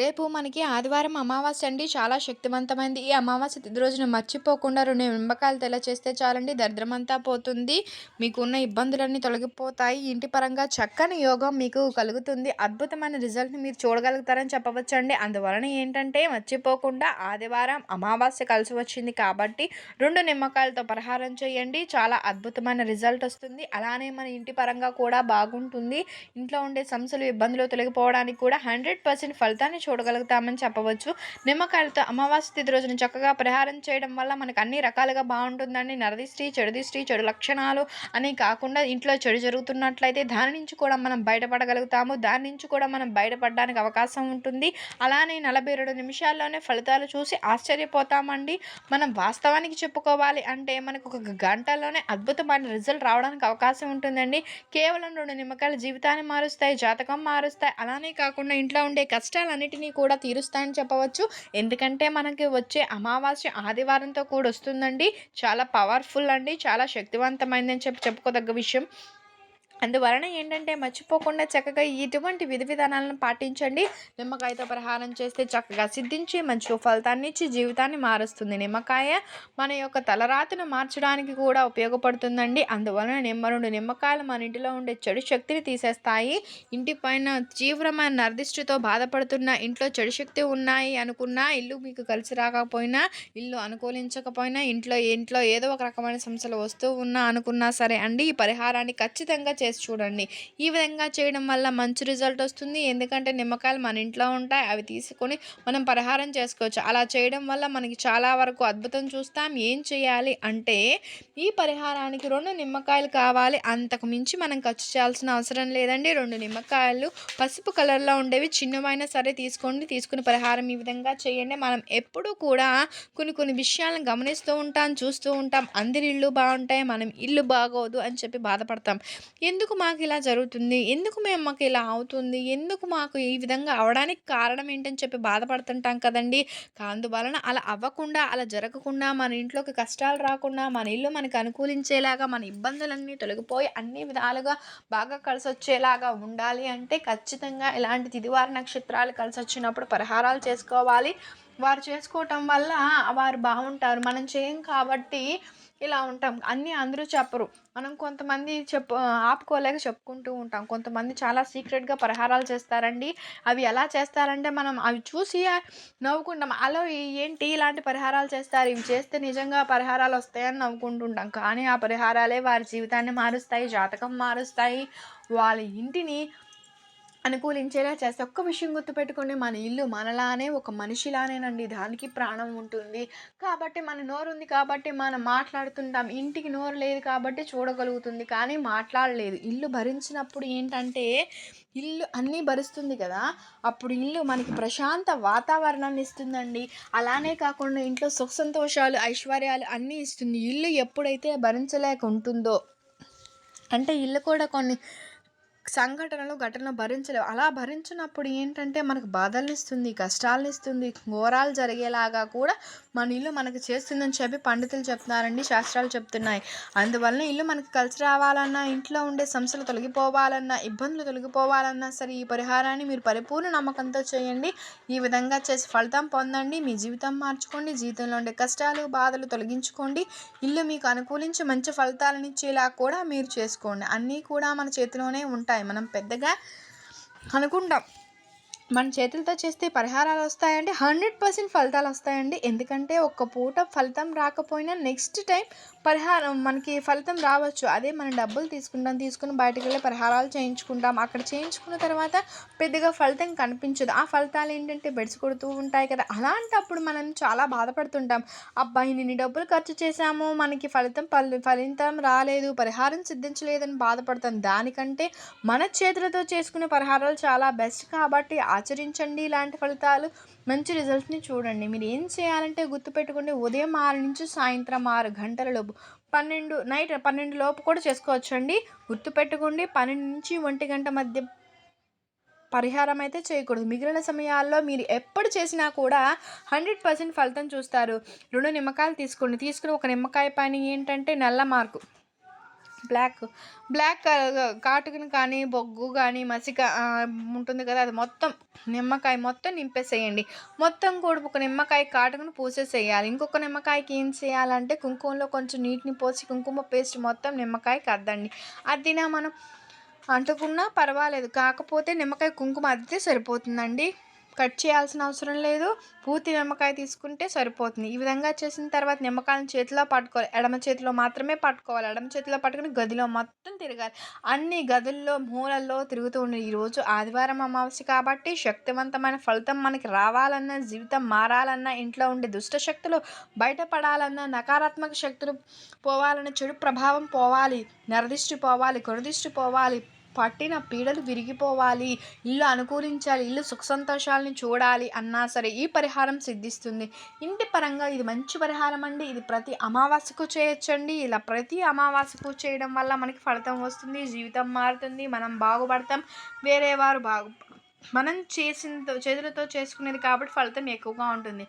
రేపు మనకి ఆదివారం అమావాస్య అండి. చాలా శక్తివంతమైంది. ఈ అమావాస్య తిథి రోజున మర్చిపోకుండా రెండు నిమ్మకాయలు తెల్ల చేస్తే చాలండి. దరిద్రమంతా పోతుంది. మీకున్న ఇబ్బందులన్నీ తొలగిపోతాయి. ఇంటి పరంగా చక్కని యోగం మీకు కలుగుతుంది. అద్భుతమైన రిజల్ట్ని మీరు చూడగలుగుతారని చెప్పవచ్చండి. అందువలన ఏంటంటే మర్చిపోకుండా ఆదివారం అమావాస్య కలిసి వచ్చింది కాబట్టి రెండు నిమ్మకాయలతో పరిహారం చేయండి. చాలా అద్భుతమైన రిజల్ట్ వస్తుంది. అలానే మన ఇంటి పరంగా కూడా బాగుంటుంది. ఇంట్లో ఉండే సమస్యలు ఇబ్బందులు తొలగిపోవడానికి కూడా హండ్రెడ్ పర్సెంట్ ఫలితాన్ని చూడగలుగుతామని చెప్పవచ్చు. నిమ్మకాయలతో అమావాస్య తిథి రోజున చక్కగా పరిహారం చేయడం వల్ల మనకు అన్ని రకాలుగా బాగుంటుందండి. నరదిష్టి చెడుదిష్టి చెడు లక్షణాలు అని కాకుండా ఇంట్లో చెడు జరుగుతున్నట్లయితే దాని నుంచి కూడా మనం బయటపడగలుగుతాము. దాని నుంచి కూడా మనం బయటపడడానికి అవకాశం ఉంటుంది. అలానే నలభై రెండు నిమిషాల్లోనే ఫలితాలు చూసి ఆశ్చర్యపోతామండి. మనం వాస్తవానికి చెప్పుకోవాలి అంటే మనకు ఒక గంటలోనే అద్భుతమైన రిజల్ట్ రావడానికి అవకాశం ఉంటుందండి. కేవలం రెండు నిమ్మకాయలు జీవితాన్ని మారుస్తాయి జాతకం మారుస్తాయి. అలానే కాకుండా ఇంట్లో ఉండే కష్టాలన్నిటినీ కూడా తీరుస్తాయని చెప్పవచ్చు. ఎందుకంటే మనకి వచ్చే అమావాస్య ఆదివారంతో కూడా వస్తుందండి చాలా పవర్ఫుల్ అండి. చాలా శక్తివంతమైందని చెప్పి చెప్పుకోదగ్గ విషయం. అందువలన ఏంటంటే మర్చిపోకుండా చక్కగా ఇటువంటి విధి విధానాలను పాటించండి. నిమ్మకాయతో పరిహారం చేస్తే చక్కగా సిద్ధించి మంచి ఫలితాన్ని ఇచ్చి జీవితాన్ని మారుస్తుంది. నిమ్మకాయ మన యొక్క తలరాతిను మార్చడానికి కూడా ఉపయోగపడుతుందండి. అందువలన నిమ్మ రెండు నిమ్మకాయలు మన ఇంటిలో ఉండే చెడు శక్తిని తీసేస్తాయి. ఇంటి పైన తీవ్రమైన నర్దిష్టితో బాధపడుతున్న ఇంట్లో చెడు శక్తి ఉన్నాయి అనుకున్నా ఇల్లు మీకు కలిసి రాకపోయినా ఇల్లు అనుకూలించకపోయినా ఇంట్లో ఇంట్లో ఏదో ఒక రకమైన సమస్యలు వస్తూ ఉన్నా అనుకున్నా సరే అండి ఈ పరిహారాన్ని ఖచ్చితంగా చేసి చూడండి. ఈ విధంగా చేయడం వల్ల మంచి రిజల్ట్ వస్తుంది. ఎందుకంటే నిమ్మకాయలు మన ఇంట్లో ఉంటాయి. అవి తీసుకొని మనం పరిహారం చేసుకోవచ్చు. అలా చేయడం వల్ల మనకి చాలా వరకు అద్భుతం చూస్తాం. ఏం చేయాలి అంటే ఈ పరిహారానికి రెండు నిమ్మకాయలు కావాలి. అంతకు మించి మనం ఖర్చు చేయాల్సిన అవసరం లేదండి. రెండు నిమ్మకాయలు పసుపు కలర్లో ఉండేవి. చిన్నవైనా సరే తీసుకోండి. తీసుకుని పరిహారం ఈ విధంగా చేయండి. మనం ఎప్పుడూ కూడా కొన్ని కొన్ని విషయాలను గమనిస్తూ ఉంటాం చూస్తూ ఉంటాం. అందరి ఇల్లు బాగుంటాయి. మనం ఇల్లు బాగోదు అని చెప్పి బాధపడతాం. ఎందుకు మాకు ఇలా జరుగుతుంది? ఎందుకు మేము మాకు ఇలా అవుతుంది? ఎందుకు మాకు ఈ విధంగా అవడానికి కారణం ఏంటని చెప్పి బాధపడుతుంటాం కదండి. అందువలన అలా అవ్వకుండా అలా జరగకుండా మన ఇంట్లోకి కష్టాలు రాకుండా మన ఇల్లు మనకు అనుకూలించేలాగా మన ఇబ్బందులన్నీ తొలగిపోయి అన్ని విధాలుగా బాగా కలిసి వచ్చేలాగా ఉండాలి అంటే ఖచ్చితంగా ఇలాంటి తిదివార నక్షత్రాలు కలిసి వచ్చినప్పుడు పరిహారాలు చేసుకోవాలి. వారు చేసుకోవటం వల్ల వారు బాగుంటారు. మనం చేయం కాబట్టి ఇలా ఉంటాం. అన్నీ అందరూ చెప్పరు. మనం కొంతమంది చెప్పు ఆపుకోలేక చెప్పుకుంటూ ఉంటాం. కొంతమంది చాలా సీక్రెట్గా పరిహారాలు చేస్తారండి. అవి ఎలా చేస్తారంటే మనం అవి చూసి నవ్వుకుంటాం. అలా ఏంటి ఇలాంటి పరిహారాలు చేస్తారు? ఇవి చేస్తే నిజంగా పరిహారాలు వస్తాయని నవ్వుకుంటుంటాం. కానీ ఆ పరిహారాలే వారి జీవితాన్ని మారుస్తాయి జాతకం మారుస్తాయి. వాళ్ళ ఇంటిని అనుకూలించేలా చేస్తే ఒక్క విషయం గుర్తుపెట్టుకోండి మన ఇల్లు మనలానే ఒక మనిషిలానేనండి. దానికి ప్రాణం ఉంటుంది. కాబట్టి మన నోరు ఉంది కాబట్టి మనం మాట్లాడుతుంటాం. ఇంటికి నోరు లేదు కాబట్టి చూడగలుగుతుంది. కానీ మాట్లాడలేదు. ఇల్లు భరించినప్పుడు ఏంటంటే ఇల్లు అన్నీ భరిస్తుంది కదా. అప్పుడు ఇల్లు మనకి ప్రశాంత వాతావరణాన్ని ఇస్తుందండి. అలానే కాకుండా ఇంట్లో సుఖ సంతోషాలు ఐశ్వర్యాలు అన్నీ ఇస్తుంది. ఇల్లు ఎప్పుడైతే భరించలేక ఉంటుందో అంటే ఇల్లు కూడా కొన్ని సంఘటనలు ఘటనలు భరించలేవు. అలా భరించినప్పుడు ఏంటంటే మనకు బాధల్ని ఇస్తుంది కష్టాలను ఇస్తుంది ఘోరాలు జరిగేలాగా కూడా మన ఇల్లు మనకు చేస్తుందని చెప్పి పండితులు చెప్తున్నారండి శాస్త్రాలు చెప్తున్నాయి. అందువలన ఇల్లు మనకు కలిసి రావాలన్నా ఇంట్లో ఉండే సమస్యలు తొలగిపోవాలన్నా ఇబ్బందులు తొలగిపోవాలన్నా సరే ఈ పరిహారాన్ని మీరు పరిపూర్ణ నమ్మకంతో చేయండి. ఈ విధంగా చేసి ఫలితం పొందండి. మీ జీవితం మార్చుకోండి. జీవితంలో ఉండే కష్టాలు బాధలు తొలగించుకోండి. ఇల్లు మీకు అనుకూలించి మంచి ఫలితాలను ఇచ్చేలా కూడా మీరు చేసుకోండి. అన్నీ కూడా మన చేతిలోనే ఉంటాయి. వస్తాయి. మనం పెద్దగా అనుకుంటాం. మన చేతులతో చేస్తే పరిహారాలు వస్తాయండి. హండ్రెడ్ పర్సెంట్ ఫలితాలు వస్తాయండి. ఎందుకంటే ఒక్క పూట ఫలితం రాకపోయినా నెక్స్ట్ టైం పరిహారం మనకి ఫలితం రావచ్చు. అదే మనం డబ్బులు తీసుకుంటాం తీసుకుని బయటకు వెళ్ళి పరిహారాలు చేయించుకుంటాం. అక్కడ చేయించుకున్న తర్వాత పెద్దగా ఫలితం కనిపించదు. ఆ ఫలితాలు ఏంటంటే బెడ్స్ కొడుతూ ఉంటాయి కదా. అలాంటప్పుడు మనం చాలా బాధపడుతుంటాం. అబ్బాయి ఇన్ని డబ్బులు ఖర్చు చేశాము. మనకి ఫలితం ఫలితం రాలేదు. పరిహారం సిద్ధించలేదని బాధపడతాం. దానికంటే మన చేతులతో చేసుకునే పరిహారాలు చాలా బెస్ట్ కాబట్టి ఆచరించండి ఇలాంటి ఫలితాలు. మంచి రిజల్ట్ని చూడండి. మీరు ఏం చేయాలంటే గుర్తుపెట్టుకోండి. ఉదయం ఆరు నుంచి సాయంత్రం ఆరు గంటల లోపు పన్నెండు నైట్ పన్నెండు లోపు కూడా చేసుకోవచ్చు అండి గుర్తుపెట్టుకోండి. పన్నెండు నుంచి ఒంటి గంట మధ్య పరిహారం అయితే చేయకూడదు. మిగిలిన సమయాల్లో మీరు ఎప్పుడు చేసినా కూడా హండ్రెడ్ పర్సెంట్ ఫలితం చూస్తారు. రెండు నిమ్మకాయలు తీసుకోండి. తీసుకుని ఒక నిమ్మకాయ పైన ఏంటంటే నల్ల మార్కు. బ్లాక్ బ్లాక్ కాటుకుని కానీ బొగ్గు కానీ మసిక ఉంటుంది కదా అది మొత్తం నిమ్మకాయ మొత్తం నింపేసేయండి. మొత్తం కూడా ఒక నిమ్మకాయ కాటుకుని పూసేసేయాలి. ఇంకొక నిమ్మకాయకి ఏం చేయాలంటే కుంకుమలో కొంచెం నీటిని పోసి కుంకుమ పేస్ట్ మొత్తం నిమ్మకాయకి అద్దండి. అద్దినా మనం అంటుకున్నా పర్వాలేదు. కాకపోతే నిమ్మకాయ కుంకుమ అద్దితే సరిపోతుందండి. కట్ చేయాల్సిన అవసరం లేదు. పూర్తి నిమ్మకాయ తీసుకుంటే సరిపోతుంది. ఈ విధంగా చేసిన తర్వాత నిమ్మకాయలను చేతిలో పట్టుకోవాలి. ఎడమ చేతిలో మాత్రమే పట్టుకోవాలి. ఎడమ చేతిలో పట్టుకుని గదిలో మొత్తం తిరగాలి. అన్ని గదుల్లో మూలల్లో తిరుగుతూ ఉండే ఈరోజు ఆదివారం అమావాస్య కాబట్టి శక్తివంతమైన ఫలితం మనకి రావాలన్నా జీవితం మారాలన్నా ఇంట్లో ఉండే దుష్ట శక్తులు బయటపడాలన్నా నకారాత్మక శక్తులు పోవాలన్న చెడు ప్రభావం పోవాలి నరదిష్టి పోవాలి కొనదిష్టి పోవాలి పట్టిన పీడలు విరిగిపోవాలి. ఇల్లు అనుకూలించాలి. ఇల్లు సుఖ సంతోషాలని చూడాలి అన్నా సరే ఈ పరిహారం సిద్ధిస్తుంది. ఇంటి పరంగా ఇది మంచి పరిహారం అండి. ఇది ప్రతి అమావాస్యకు చేయొచ్చండి. ఇలా ప్రతి అమావాస్యకు చేయడం వల్ల మనకి ఫలితం వస్తుంది. జీవితం మారుతుంది. మనం బాగుపడతాం. వేరే వారు బాగు మనం చేసిన చేతులతో చేసుకునేది కాబట్టి ఫలితం ఎక్కువగా ఉంటుంది.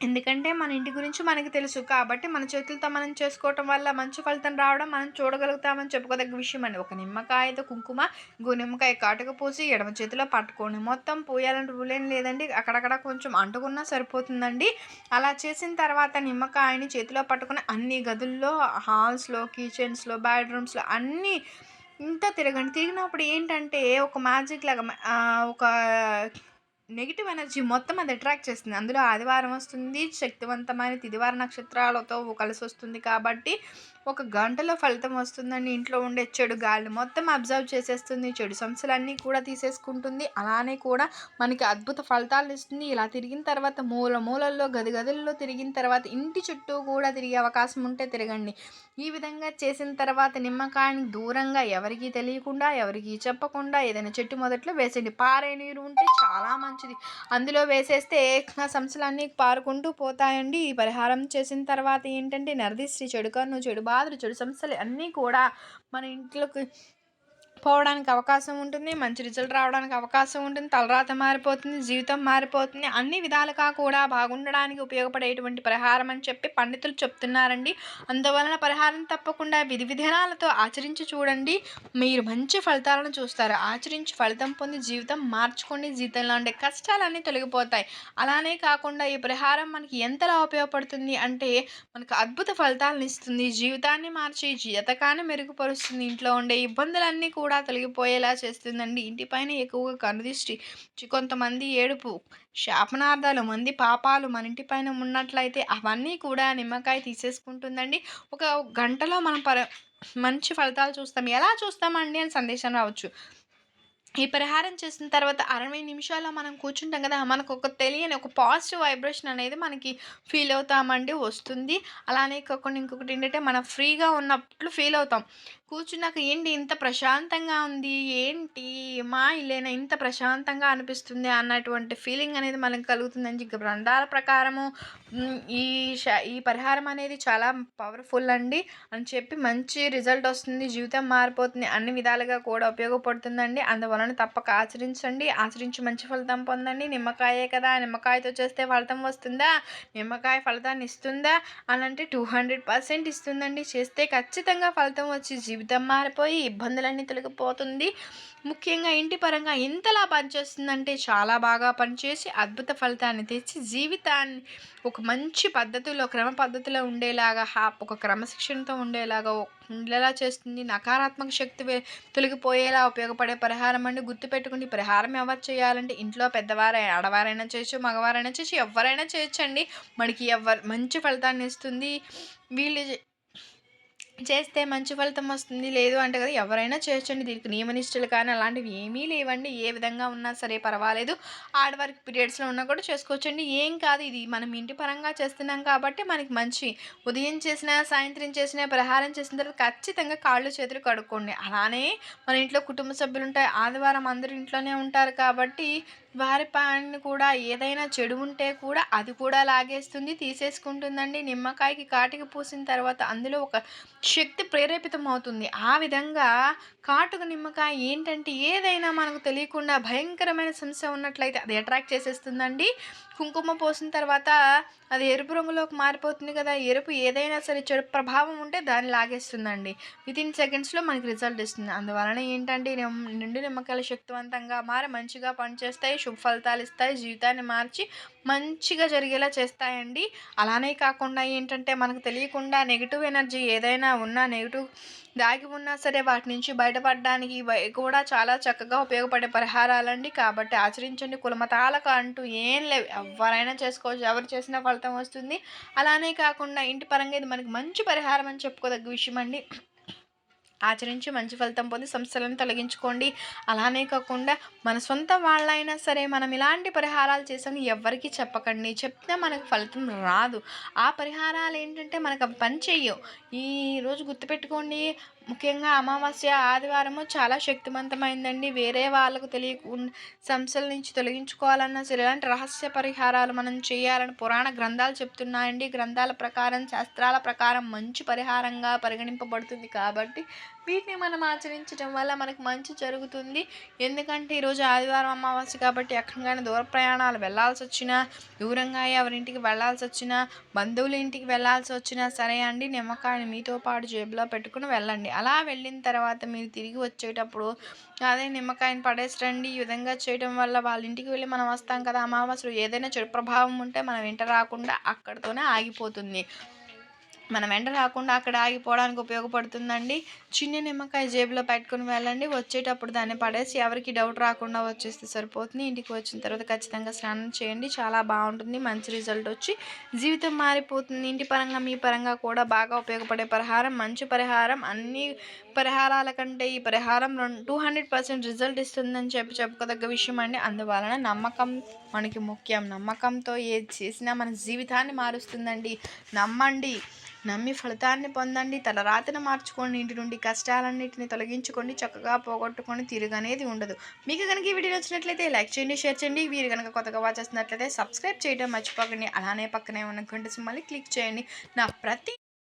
ఎందుకంటే మన ఇంటి గురించి మనకి తెలుసు కాబట్టి మన చేతులతో మనం చేసుకోవటం వల్ల మంచి ఫలితం రావడం మనం చూడగలుగుతామని చెప్పుకోదగ్గ విషయం అండి. ఒక నిమ్మకాయతో కుంకుమ ఇంకో నిమ్మకాయ కాటుక పోసి ఎడమ చేతిలో పట్టుకోండి మొత్తం పోయాలని రూల్ ఏం లేదండి. అక్కడక్కడ కొంచెం అంటుకున్నా సరిపోతుందండి. అలా చేసిన తర్వాత నిమ్మకాయని చేతిలో పట్టుకుని అన్ని గదుల్లో హాల్స్లో కిచెన్స్లో బెడ్రూమ్స్లో అన్నీ ఇంత తిరగండి. తిరిగినప్పుడు ఏంటంటే ఒక మ్యాజిక్ లాగా ఒక నెగిటివ్ ఎనర్జీ మొత్తం అది అట్రాక్ట్ చేస్తుంది. అందులో ఆదివారం వస్తుంది శక్తివంతమైన తిదివార నక్షత్రాలతో కలిసి వస్తుంది కాబట్టి ఒక గంటలో ఫలితం వస్తుందండి ఇంట్లో ఉండే చెడు గాలి మొత్తం అబ్జర్వ్ చేసేస్తుంది. చెడు సమస్యలన్నీ కూడా తీసేసుకుంటుంది. అలానే కూడా మనకి అద్భుత ఫలితాలు ఇస్తుంది. ఇలా తిరిగిన తర్వాత మూల మూలల్లో గది గదుల్లో తిరిగిన తర్వాత ఇంటి చుట్టూ కూడా తిరిగే అవకాశం ఉంటే తిరగండి. ఈ విధంగా చేసిన తర్వాత నిమ్మకాయని దూరంగా ఎవరికీ తెలియకుండా ఎవరికీ చెప్పకుండా ఏదైనా చెట్టు మొదట్లో వేసేయండి. పారే నీరు ఉంటే చాలా మంచిది. అందులో వేసేస్తే ఆ సమస్యలన్నీ పారుకుంటూ పోతాయండి. ఈ పరిహారం చేసిన తర్వాత ఏంటంటే నరదిష్టి చెడు బా చెడు బాధలు చెడు. సమస్యలు అన్నీ కూడా మన ఇంట్లోకి పోవడానికి అవకాశం ఉంటుంది మంచి రిజల్ట్ రావడానికి అవకాశం ఉంటుంది తలరాత మారిపోతుంది జీవితం మారిపోతుంది అన్ని విధాలుగా కూడా బాగుండడానికి ఉపయోగపడేటువంటి పరిహారం అని చెప్పి పండితులు చెప్తున్నారండి. అందువలన పరిహారం తప్పకుండా విధి విధానాలతో ఆచరించి చూడండి. మీరు మంచి ఫలితాలను చూస్తారు. ఆచరించి ఫలితం పొంది జీవితం మార్చుకోండి. జీవితంలో ఉండే కష్టాలన్నీ తొలగిపోతాయి. అలానే కాకుండా ఈ పరిహారం మనకి ఎంతలా ఉపయోగపడుతుంది అంటే మనకు అద్భుత ఫలితాలను ఇస్తుంది. జీవితాన్ని మార్చి జీతకాన్ని మెరుగుపరుస్తుంది. ఇంట్లో ఉండే ఇబ్బందులన్నీ కూడా తొలగిపోయేలా చేస్తుందండి. ఇంటిపైన ఎక్కువగా కనుదిష్టి కొంతమంది ఏడుపు శాపనార్థాలు మంది పాపాలు మన ఇంటిపైన ఉన్నట్లయితే అవన్నీ కూడా నిమ్మకాయ తీసేసుకుంటుందండి. ఒక గంటలో మనం పర మంచి ఫలితాలు చూస్తాం. ఎలా చూస్తామండి అని సందేశం రావచ్చు. ఈ పరిహారం చేసిన తర్వాత అరవై నిమిషాల్లో మనం కూర్చుంటాం కదా మనకు ఒక తెలియని ఒక పాజిటివ్ వైబ్రేషన్ అనేది మనకి ఫీల్ అవుతామండి వస్తుంది. అలానే కాకుండా ఇంకొకటి ఏంటంటే మనం ఫ్రీగా ఉన్నట్లు ఫీల్ అవుతాం. కూర్చున్నాక ఏంటి ఇంత ప్రశాంతంగా ఉంది? ఏంటి? మా ఇల్లేనా ఇంత ప్రశాంతంగా అనిపిస్తుంది అన్నటువంటి ఫీలింగ్ అనేది మనకు కలుగుతుందని ఇంకా గ్రంథాల ప్రకారము ఈ శ- ఈ పరిహారం అనేది చాలా పవర్ఫుల్ అండి. అని చెప్పి మంచి రిజల్ట్ వస్తుంది. జీవితం మారిపోతుంది. అన్ని విధాలుగా కూడా ఉపయోగపడుతుందండి. అందువలన తప్పక ఆచరించండి. ఆచరించి మంచి ఫలితం పొందండి. నిమ్మకాయే కదా. నిమ్మకాయతో చేస్తే ఫలితం వస్తుందా? నిమ్మకాయ ఫలితాన్ని ఇస్తుందా? అని అంటే టూ హండ్రెడ్ పర్సెంట్ ఇస్తుందండి. చేస్తే ఖచ్చితంగా ఫలితం వచ్చి జీవితం మారిపోయి ఇబ్బందులన్నీ తొలగిపోతుంది. ముఖ్యంగా ఇంటి పరంగా ఎంతలా పనిచేస్తుందంటే చాలా బాగా పనిచేసి అద్భుత ఫలితాన్ని తెచ్చి జీవితాన్ని ఒక మంచి పద్ధతిలో క్రమ పద్ధతిలో ఉండేలాగా హా ఒక క్రమశిక్షణతో ఉండేలాగా ఉండేలా చేస్తుంది. నకారాత్మక శక్తి తొలగిపోయేలా ఉపయోగపడే పరిహారం అండి. గుర్తుపెట్టుకుని పరిహారం ఎవరు చేయాలంటే ఇంట్లో పెద్దవారు ఆడవారైనా చేయొచ్చు మగవారైనా చేయొచ్చు ఎవరైనా చేయొచ్చండి. మనకి ఎవరు మంచి ఫలితాన్ని ఇస్తుంది. వీళ్ళు చేస్తే మంచి ఫలితం వస్తుంది లేదు అంటే కదా ఎవరైనా చేయొచ్చండి. దీనికి నియమనిష్టలు కానీ అలాంటివి ఏమీ లేవండి. ఏ విధంగా ఉన్నా సరే పర్వాలేదు. ఆడవారికి పీరియడ్స్లో ఉన్నా కూడా చేసుకోవచ్చండి. ఏం కాదు ఇది. మనం ఇంటి పరంగా చేస్తున్నాం కాబట్టి మనకి మంచి ఉదయం చేసిన సాయంత్రం చేసిన ప్రహారం చేసిన తర్వాత ఖచ్చితంగా కాళ్ళు చేతులు కడుక్కోండి. అలానే మన ఇంట్లో కుటుంబ సభ్యులు ఉంటాయి ఆదివారం అందరూ ఇంట్లోనే ఉంటారు కాబట్టి వారి పైన కూడా ఏదైనా చెడు ఉంటే కూడా అది కూడా లాగేస్తుంది తీసేసుకుంటుందండి. నిమ్మకాయకి కాటికి పూసిన తర్వాత అందులో ఒక శక్తి ప్రేరేపితం అవుతుంది. ఆ విధంగా కాటుక నిమ్మకాయ ఏంటంటే ఏదైనా మనకు తెలియకుండా భయంకరమైన సమస్య ఉన్నట్లయితే అది అట్రాక్ట్ చేసేస్తుందండి. కుంకుమ పోసిన తర్వాత అది ఎరుపు రంగులోకి మారిపోతుంది కదా ఎరుపు ఏదైనా సరే చెడు ప్రభావం ఉంటే దాన్ని లాగేస్తుందండి. విత్ ఇన్ సెకండ్స్లో మనకి రిజల్ట్ ఇస్తుంది. అందువలన ఏంటంటే నిమ్- నిండు నిమ్మకాయలు శక్తివంతంగా మారి మంచిగా పనిచేస్తాయి శుభ ఫలితాలు ఇస్తాయి జీవితాన్ని మార్చి మంచిగా జరిగేలా చేస్తాయండి. అలానే కాకుండా ఏంటంటే మనకు తెలియకుండా నెగిటివ్ ఎనర్జీ ఏదైనా ఉన్నా నెగిటివ్ దాగి ఉన్నా సరే వాటి నుంచి బయటపడడానికి ఇవి కూడా చాలా చక్కగా ఉపయోగపడే పరిహారాలండి. కాబట్టి ఆచరించండి. కులమతాలకు అంటూ ఏం లేవు. ఎవరైనా చేసుకోవచ్చు. ఎవరు చేసినా ఫలితం వస్తుంది. అలానే కాకుండా ఇంటి పరంగా ఇది మనకి మంచి పరిహారం అని చెప్పుకోదగ్గ విషయం అండి ఆచరించి మంచి ఫలితం పొంది సమస్యలను తొలగించుకోండి. అలానే కాకుండా మన సొంత వాళ్ళైనా సరే మనం ఇలాంటి పరిహారాలు చేసామని ఎవ్వరికీ చెప్పకండి. చెప్తే మనకు ఫలితం రాదు. ఆ పరిహారాలు ఏంటంటే మనకు అవి పని చెయ్యవు ఈరోజు గుర్తుపెట్టుకోండి ముఖ్యంగా అమావాస్య ఆదివారము చాలా శక్తివంతమైందండి. వేరే వాళ్ళకు తెలియకుండా సంస్థల నుంచి తొలగించుకోవాలన్నా సరే ఇలాంటి రహస్య పరిహారాలు మనం చేయాలని పురాణ గ్రంథాలు చెప్తున్నాయండి. గ్రంథాల ప్రకారం శాస్త్రాల ప్రకారం మంచి పరిహారంగా పరిగణింపబడుతుంది కాబట్టి వీటిని మనం ఆచరించడం వల్ల మనకు మంచి జరుగుతుంది. ఎందుకంటే ఈరోజు ఆదివారం అమావాస్య కాబట్టి ఎక్కడికైనా దూర ప్రయాణాలు వెళ్ళాల్సి వచ్చినా దూరంగా ఎవరింటికి వెళ్ళాల్సి వచ్చినా బంధువుల ఇంటికి వెళ్ళాల్సి వచ్చినా సరే అండి నిమ్మకాయని మీతో పాటు జేబులో పెట్టుకుని వెళ్ళండి. అలా వెళ్ళిన తర్వాత మీరు తిరిగి వచ్చేటప్పుడు అదే నిమ్మకాయని పడేసరండి. ఈ విధంగా చేయడం వల్ల వాళ్ళ ఇంటికి వెళ్ళి మనం వస్తాం కదా అమావాస్యలో ఏదైనా చెడు ప్రభావం ఉంటే మనం వెంట రాకుండా అక్కడితోనే ఆగిపోతుంది. మనం వెంట రాకుండా అక్కడ ఆగిపోవడానికి ఉపయోగపడుతుందండి. చిన్న నిమ్మకాయ జేబులో పెట్టుకుని వెళ్ళండి. వచ్చేటప్పుడు దాన్ని పడేసి ఎవరికి డౌట్ రాకుండా వచ్చేస్తే సరిపోతుంది. ఇంటికి వచ్చిన తర్వాత ఖచ్చితంగా స్నానం చేయండి. చాలా బాగుంటుంది. మంచి రిజల్ట్ వచ్చి జీవితం మారిపోతుంది. ఇంటి పరంగా మీ పరంగా కూడా బాగా ఉపయోగపడే పరిహారం మంచి పరిహారం అన్ని పరిహారాల కంటే ఈ పరిహారం రెండు టూ హండ్రెడ్ పర్సెంట్ రిజల్ట్ ఇస్తుందని చెప్పి చెప్పుకోదగ్గ విషయం అండి. అందువలన నమ్మకం మనకి ముఖ్యం. నమ్మకంతో ఏది చేసినా మన జీవితాన్ని మారుస్తుందండి. నమ్మండి. నమ్మి ఫలితాన్ని పొందండి. తల మార్చుకోండి. ఇంటి నుండి కష్టాలన్నింటిని తొలగించుకోండి. చక్కగా పోగొట్టుకొని తిరుగనేది ఉండదు. మీకు కనుక ఈ వీడియో నచ్చినట్లయితే లైక్ చేయండి షేర్ చేయండి. వీరు కనుక కొత్తగా వాచ్ చేస్తున్నట్లయితే సబ్స్క్రైబ్ చేయడం మర్చిపోకండి. అలానే పక్కనే ఉన్న గంట సింహాన్ని క్లిక్ చేయండి. నా ప్రతి